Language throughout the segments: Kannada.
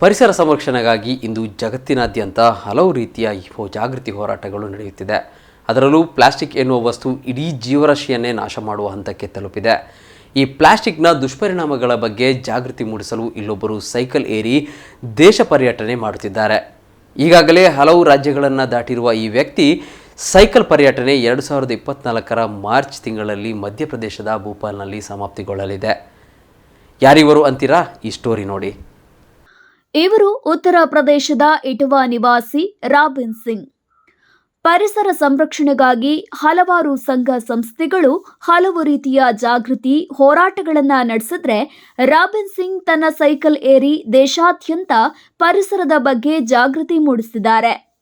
ಪರಿಸರ ಸಂರಕ್ಷಣೆಗಾಗಿ ಇಂದು ಜಗತ್ತಿನಾದ್ಯಂತ ಹಲವು ರೀತಿಯ ಜಾಗೃತಿ ಹೋರಾಟಗಳು ನಡೆಯುತ್ತಿದೆ. ಅದರಲ್ಲೂ ಪ್ಲಾಸ್ಟಿಕ್ ಎನ್ನುವ ವಸ್ತು ಇಡೀ ಜೀವರಾಶಿಯನ್ನೇ ನಾಶ ಮಾಡುವ ಹಂತಕ್ಕೆ ತಲುಪಿದೆ. ಈ ಪ್ಲಾಸ್ಟಿಕ್ನ ದುಷ್ಪರಿಣಾಮಗಳ ಬಗ್ಗೆ ಜಾಗೃತಿ ಮೂಡಿಸಲು ಇಲ್ಲೊಬ್ಬರು ಸೈಕಲ್ ಏರಿ ದೇಶ ಪರ್ಯಟನೆ ಮಾಡುತ್ತಿದ್ದಾರೆ. ಈಗಾಗಲೇ ಹಲವು ರಾಜ್ಯಗಳನ್ನು ದಾಟಿರುವ ಈ ವ್ಯಕ್ತಿ ಸೈಕಲ್ ಪರ್ಯಟನೆ ಎರಡು ಸಾವಿರದ ಇಪ್ಪತ್ನಾಲ್ಕರ ಮಾರ್ಚ್ ತಿಂಗಳಲ್ಲಿ ಮಧ್ಯಪ್ರದೇಶದ ಭೂಪಾಲ್ನಲ್ಲಿ ಸಮಾಪ್ತಿಗೊಳ್ಳಲಿದೆ. ಯಾರಿವರು ಅಂತೀರಾ? ಈ ಸ್ಟೋರಿ ನೋಡಿ. ಇವರು ಉತ್ತರ ಪ್ರದೇಶದ ಇಟವಾ ನಿವಾಸಿ ರಾಬಿನ್ ಸಿಂಗ್. ಪರಿಸರ ಸಂರಕ್ಷಣೆಗಾಗಿ ಹಲವಾರು ಸಂಘ ಸಂಸ್ಥೆಗಳು ಹಲವು ರೀತಿಯ ಜಾಗೃತಿ ಹೋರಾಟಗಳನ್ನು ನಡೆಸಿದ್ರೆ ರಾಬಿನ್ ಸಿಂಗ್ ತನ್ನ ಸೈಕಲ್ ಏರಿ ದೇಶಾದ್ಯಂತ ಪರಿಸರದ ಬಗ್ಗೆ ಜಾಗೃತಿ ಮೂಡಿಸಿದ್ದಾರೆ.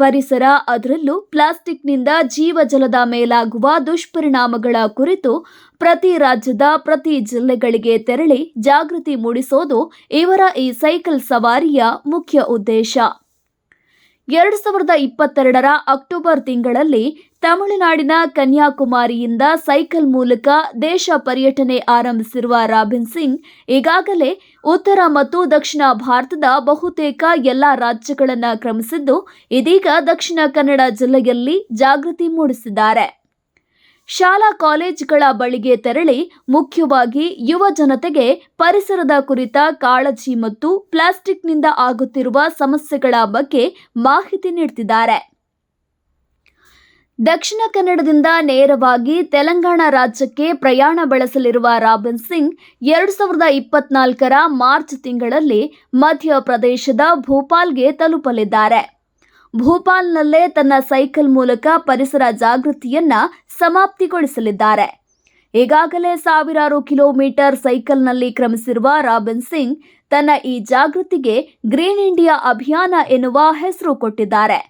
ಪರಿಸರ, ಅದರಲ್ಲೂ ಪ್ಲಾಸ್ಟಿಕ್ನಿಂದ ಜೀವಜಲದ ಮೇಲಾಗುವ ದುಷ್ಪರಿಣಾಮಗಳ ಕುರಿತು ಪ್ರತಿ ರಾಜ್ಯದ ಪ್ರತಿ ಜಿಲ್ಲೆಗಳಿಗೆ ತೆರಳಿ ಜಾಗೃತಿ ಮೂಡಿಸೋದು ಇವರ ಈ ಸೈಕಲ್ ಸವಾರಿಯ ಮುಖ್ಯ ಉದ್ದೇಶ. ಎರಡು ಸಾವಿರದ ಇಪ್ಪತ್ತೆರಡರ ಅಕ್ಟೋಬರ್ ತಿಂಗಳಲ್ಲಿ ತಮಿಳುನಾಡಿನ ಕನ್ಯಾಕುಮಾರಿಯಿಂದ ಸೈಕಲ್ ಮೂಲಕ ದೇಶ ಪರ್ಯಟನೆ ಆರಂಭಿಸಿರುವ ರಾಬಿನ್ ಸಿಂಗ್ ಈಗಾಗಲೇ ಉತ್ತರ ಮತ್ತು ದಕ್ಷಿಣ ಭಾರತದ ಬಹುತೇಕ ಎಲ್ಲ ರಾಜ್ಯಗಳನ್ನು ಕ್ರಮಿಸಿದ್ದು ಇದೀಗ ದಕ್ಷಿಣ ಕನ್ನಡ ಜಿಲ್ಲೆಯಲ್ಲಿ ಜಾಗೃತಿ ಮೂಡಿಸಿದ್ದಾರೆ. ಶಾಲಾ ಕಾಲೇಜುಗಳ ಬಳಿಗೆ ತೆರಳಿ ಮುಖ್ಯವಾಗಿ ಯುವ ಜನತೆಗೆ ಪರಿಸರದ ಕುರಿತ ಕಾಳಜಿ ಮತ್ತು ಪ್ಲಾಸ್ಟಿಕ್ನಿಂದ ಆಗುತ್ತಿರುವ ಸಮಸ್ಯೆಗಳ ಬಗ್ಗೆ ಮಾಹಿತಿ ನೀಡುತ್ತಿದ್ದಾರೆ ದಕ್ಷಿಣ ಕನ್ನಡದಿಂದ ನೇರವಾಗಿ ತೆಲಂಗಾಣ ರಾಜ್ಯಕ್ಕೆ ಪ್ರಯಾಣ ಬೆಳೆಸಲಿರುವ ರಾಬಿನ್ ಸಿಂಗ್ ಎರಡು ಸಾವಿರದ ಇಪ್ಪತ್ನಾಲ್ಕರ ಮಾರ್ಚ್ ತಿಂಗಳಲ್ಲಿ ಮಧ್ಯಪ್ರದೇಶದ ಭೋಪಾಲ್ಗೆ ತಲುಪಲಿದ್ದಾರೆ. ಭೋಪಾಲ್ನಲ್ಲೇ ತನ್ನ ಸೈಕಲ್ ಮೂಲಕ ಪರಿಸರ ಜಾಗೃತಿಯನ್ನ ಸಮಾಪ್ತಿಗೊಳಿಸಲಿದ್ದಾರೆ. ಈಗಾಗಲೇ ಸಾವಿರಾರು ಕಿಲೋಮೀಟರ್ ಸೈಕಲ್ನಲ್ಲಿ ಕ್ರಮಿಸಿರುವ ರಾಬಿನ್ ಸಿಂಗ್ ತನ್ನ ಈ ಜಾಗೃತಿಗೆ ಗ್ರೀನ್ ಇಂಡಿಯಾ ಅಭಿಯಾನ ಎನ್ನುವ ಹೆಸರು ಕೊಟ್ಟಿದ್ದಾರೆ.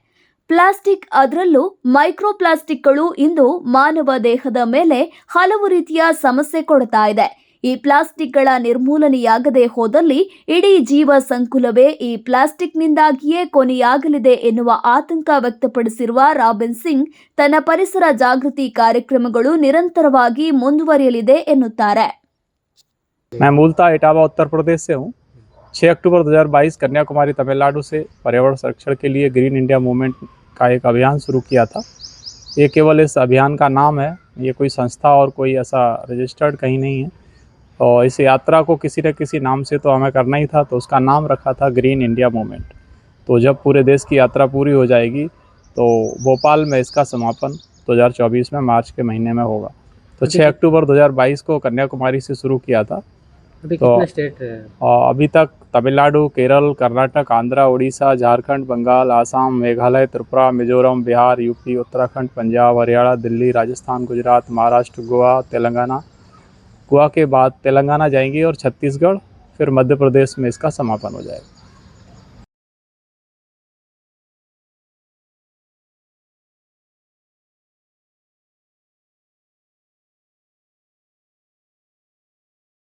ಪ್ಲಾಸ್ಟಿಕ್ ಅದರಲ್ಲೂ ಮೈಕ್ರೋ ಪ್ಲಾಸ್ಟಿಕ್ಗಳು ಇಂದು ಮಾನವ ದೇಹದ ಮೇಲೆ ಹಲವು ರೀತಿಯ ಸಮಸ್ಯೆ ಕೊಡ್ತಾ ಇದೆ. ಈ ಪ್ಲಾಸ್ಟಿಕ್ಗಳ ನಿರ್ಮೂಲನೆಯಾಗದೆ ಹೋದಲ್ಲಿ ಇಡೀ ಜೀವ ಸಂಕುಲವೇ ಈ ಪ್ಲಾಸ್ಟಿಕ್ನಿಂದಾಗಿಯೇ ಕೊನೆಯಾಗಲಿದೆ ಎನ್ನುವ ಆತಂಕ ವ್ಯಕ್ತಪಡಿಸಿರುವ ರಾಬಿನ್ ಸಿಂಗ್ ತನ್ನ ಪರಿಸರ ಜಾಗೃತಿ ಕಾರ್ಯಕ್ರಮಗಳು ನಿರಂತರವಾಗಿ ಮುಂದುವರಿಯಲಿದೆ ಎನ್ನುತ್ತಾರೆ मैं मूलतः इटावा उत्तर प्रदेश से हूँ 6 अक्टूबर 2022 कन्याकुमारी तमिलनाडु से पर्यावरण संरक्षण के लिए ग्रीन इंडिया मूवमेंट का एक अभियान शुरू किया था ये केवल इस अभियान का नाम है ये कोई संस्था और कोई ऐसा रजिस्टर्ड कहीं नहीं है और इस यात्रा को किसी न किसी नाम से तो हमें करना ही था तो उसका नाम रखा था ग्रीन इंडिया मूवमेंट तो जब पूरे देश की यात्रा पूरी हो जाएगी तो भोपाल में इसका समापन 2024 में मार्च के महीने में होगा। तो 6 अक्टूबर 2022 को कन्याकुमारी से शुरू किया था। अभी तो- कितने स्टेट है? अभी तक तमिलनाडु केरल कर्नाटक आंध्रा उड़ीसा झारखंड बंगाल आसाम मेघालय त्रिपुरा मिजोरम बिहार यूपी उत्तराखंड पंजाब हरियाणा दिल्ली राजस्थान गुजरात महाराष्ट्र गोवा तेलंगाना गोवा के बाद तेलंगाना जाएँगी और छत्तीसगढ़, फिर मध्य प्रदेश में इसका समापन हो जाएगा।